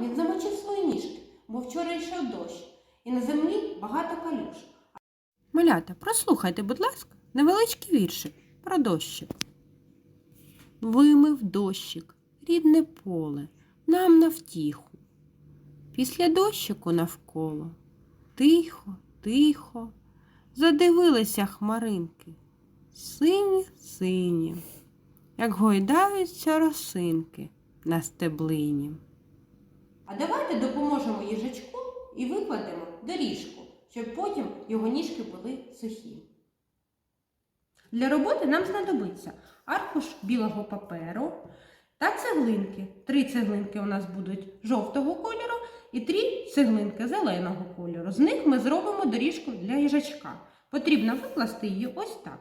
він замочив свої ніжки, бо вчора йшов дощ, і на землі багато калюш. Малята, прослухайте, будь ласка, невеличкий віршик про дощик. Вимив дощик, рідне поле, нам на втіху. Після дощику навколо тихо, тихо, задивилися хмаринки, сині, сині, як гойдаються росинки на стеблині. А давайте допоможемо їжачку і викладемо доріжку, щоб потім його ніжки були сухі. Для роботи нам знадобиться аркуш білого паперу та цеглинки. Три цеглинки у нас будуть жовтого кольору і три цеглинки зеленого кольору. З них ми зробимо доріжку для їжачка. Потрібно викласти її ось так.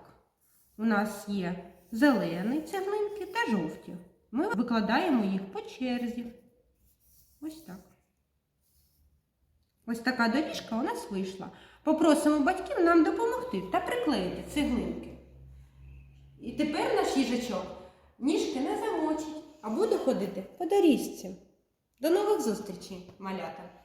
У нас є зелені цеглинки та жовті. Ми викладаємо їх по черзі. Ось так. Ось така доріжка у нас вийшла. Попросимо батьків нам допомогти та приклеїти цеглинки. І тепер наш їжачок ніжки не замочить, а буде ходити по доріжці. До нових зустрічей, малята!